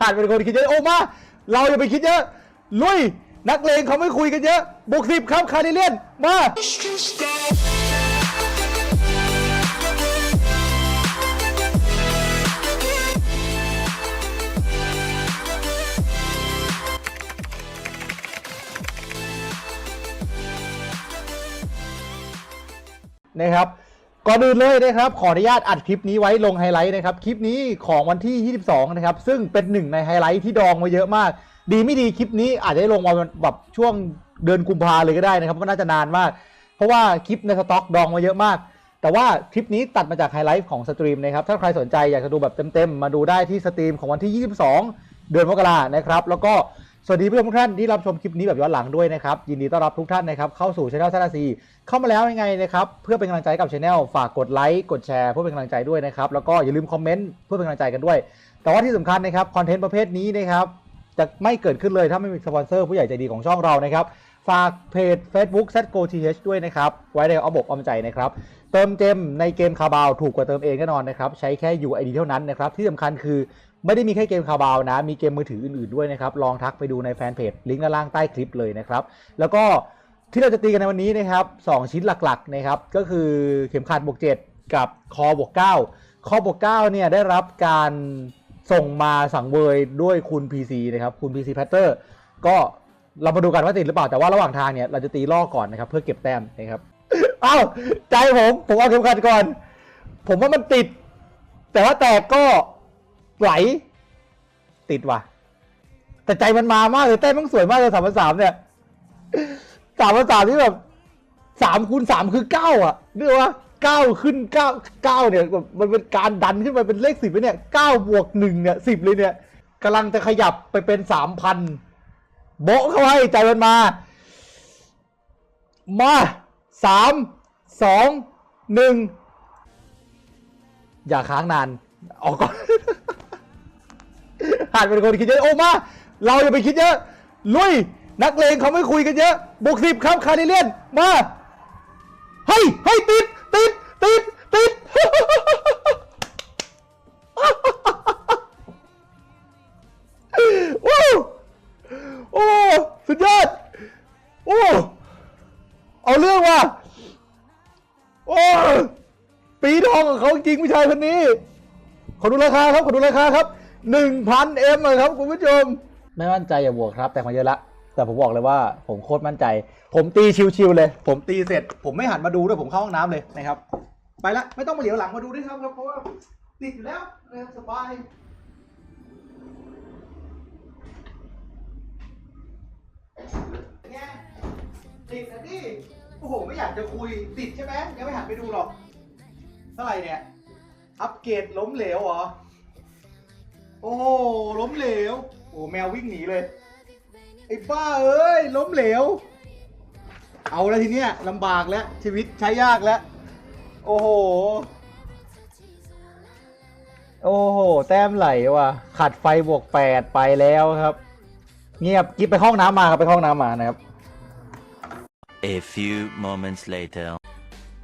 หันเป็นคนคิดเยอะโอ้มาเราอย่าไปคิดเยอะ ลุย นักเลงเขาไม่คุยกันเยอะบุกสิบครับคาริเลียนมานะครับ ก่อนอื่นเลยนะครับ ขออนุญาตอัดคลิปนี้ไว้ลงไฮไลท์นะครับ คลิปนี้ของวันที่ 22 นะครับ ซึ่งเป็นหนึ่งในไฮไลท์ที่ดองมาเยอะมาก ดีไม่ดีคลิปนี้อาจจะได้ลงวันแบบช่วงเดือนกุมภาเลยก็ได้นะครับเพราะน่าจะนานมาก เพราะว่าคลิปในสต็อกดองมาเยอะมาก แต่ว่าคลิปนี้ตัดมาจากไฮไลท์ของสตรีมนะครับ ถ้าใครสนใจอยากจะดูแบบเต็มๆ มาดูได้ที่สตรีมของวันที่ 22 เดือนมกรานะครับ แล้วก็ สวัสดีเพื่อนทุกท่านที่รับชมคลิปนี้แบบย้อนหลังด้วยนะครับ ยินดีต้อนรับทุกท่านนะครับเข้าสู่ช anel ซาราซีเข้ามาแล้วยังไงนะครับเพื่อเป็นกำลังใจกับช anel ฝากกดไลค์กดแชร์เพื่อเป็นกำลังใจด้วยนะครับแล้วก็อย่าลืมคอมเมนต์เพื่อเป็นกำลังใจกันด้วย แต่ว่าที่สำคัญนะครับคอนเทนต์ประเภทนี้นะครับจะไม่เกิดขึ้นเลยถ้าไม่มีสปอนเซอร์ผู้ใหญ่ใจดีของช่องเรานะครับฝากเพจ Facebook z g o t h ด้วยนะครับ ไว้ในอ้อมอกอ้อมใจนะครับ เติมเกมในเกมคาบาวถูกกว่าเติมเองแน่นอนนะครับ ใช้แค่ UID เท่านั้นนะครับ ที่สำคัญคือ ไม่ได้มีแค่เกมคาบาวนะ มีเกมมือถืออื่นๆด้วยนะครับ ลองทักไปดูในแฟนเพจลิงก์ด้านล่างใต้คลิปเลยนะครับ แล้วก็ที่เราจะตีกันในวันนี้นะครับสองชิ้นหลักๆนะครับ ก็คือเข็มขัดบวก7กับคอบวก9คอบวก9เนี่ยได้รับการส่งมาสั่งเวยด้วยคุณ PC นะครับคุณ PC p a t t e r ก็เรามาดูกันว่าติดหรือเปล่าแต่ว่าระหว่างทางเนี่ยเราจะตีล่อก่อนนะครับเพื่อเก็บแต้มนะครับเอ้าใจผมผมเอาเข็มขัดก่อน ผมว่ามันติด แต่ว่าแตกก็ ไหล ติดว่ะ แต่ใจมันมามากเลยแต้มมันสวยมากเลยสามพันสามเนี่ยสามพันสามที่แบบสามคูณสามคือเก้าอะเรียกว่าเก้าขึ้นเก้าเก้าเนี่ยมันเป็นการดันขึ้นไปเป็นเลขสิบไปเนี่ยเก้าบวกหนึ่งเนี่ยสิบเลยเนี่ยกำลังจะขยับไปเป็นสามพันโบะเข้าให้ใจมันมา มาสามสองหนึ่งอย่าค้างนาน ออกก่อน หันเป็นคนคิดเยอะ โอ้มา เราอย่าไปคิดเยอะ ลุย นักเลงเขาไม่คุยกันเยอะบุกสิบครับ คาริเลียน มา เฮ้ย เฮ้ย ติด ติด ติด ติด ว้าว โอ้ สุดยอด โอ้ เอาเรื่องว่ะ โอ้ ปีทองของเขาจริงผู้ชายคนนี้ ขอดูราคาครับ ขอดูราคาครับ หนึ่งพันเอ็มเลยครับคุณผู้ชม ไม่มั่นใจอย่าบวกครับ แต่มาเยอะละ แต่ผมบอกเลยว่าผมโคตรมั่นใจ ผมตีชิวๆเลย ผมตีเสร็จ ผมไม่หันมาดูด้วยผมเข้าห้องน้ำเลยนะครับ ไปละไม่ต้องมาเหลียวหลังมาดูด้วยครับครับเพราะว่าติดอยู่แล้วนะครับสบายไงติดนะดิโอ้โห ไม่อยากจะคุยติดใช่ไหมยังไม่หันไปดูหรอกเท่าไหร่เนี่ย อัปเกรดล้มเหลวเหรอ โอ้โหล้มเหลว โอ้แมววิ่งหนีเลย ไอ้บ้าเอ้ยล้มเหลว เอาแล้วทีเนี้ยลำบากแล้ว ชีวิตใช้ยากแล้ว โอ้โห โอ้โห แต้มไหลว่ะ ขัดไฟบวกแปดไปแล้วครับ เงียบกิ๊บไปห้องน้ำมาครับไปห้องน้ำมานะครับ A few moments later.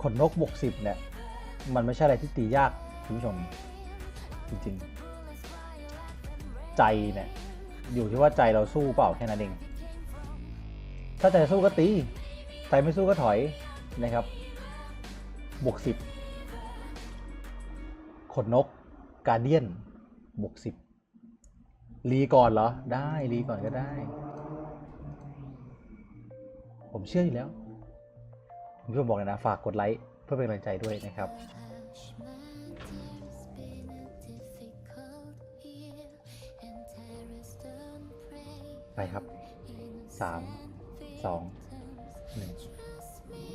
ขนนกบวกสิบเนี่ย มันไม่ใช่อะไรที่ตียากคุณผู้ชม จริงๆ ใจเนี่ยอยู่ที่ว่าใจเราสู้เปล่าแค่นั้นเอง ถ้าใจสู้ก็ตี ใจไม่สู้ก็ถอยนะครับ บวกสิบขนนกกาเดียนบวกสิบรีก่อนเหรอ ได้รีก่อนก็ได้ ผมเชื่ออยู่แล้วผมผู้ชมบอกเลยนะ ฝากกดไลค์เพื่อเป็นกำลังใจด้วยนะครับ ไปครับสามสองหนึ่ง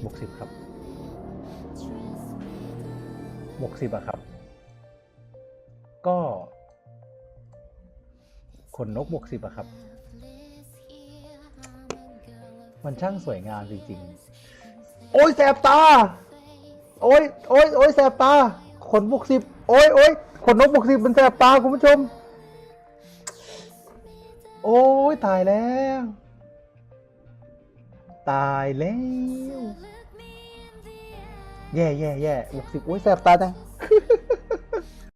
บวกสิบครับบวกสิบอะครับ ก็ขนนกบวกสิบอะครับ มันช่างสวยงามจริงๆ โอ้ยแสบตา โอ้ยโอ้ยโอ้ยแสบตา ขนบวกสิบโอ้ยโอ้ยขนนกบวกสิบมันแสบตาคุณผู้ชม โอ้ยตายแล้ว ตายแล้ว แย่แย่แย่บวกสิบโอ้ยแสบตาจัง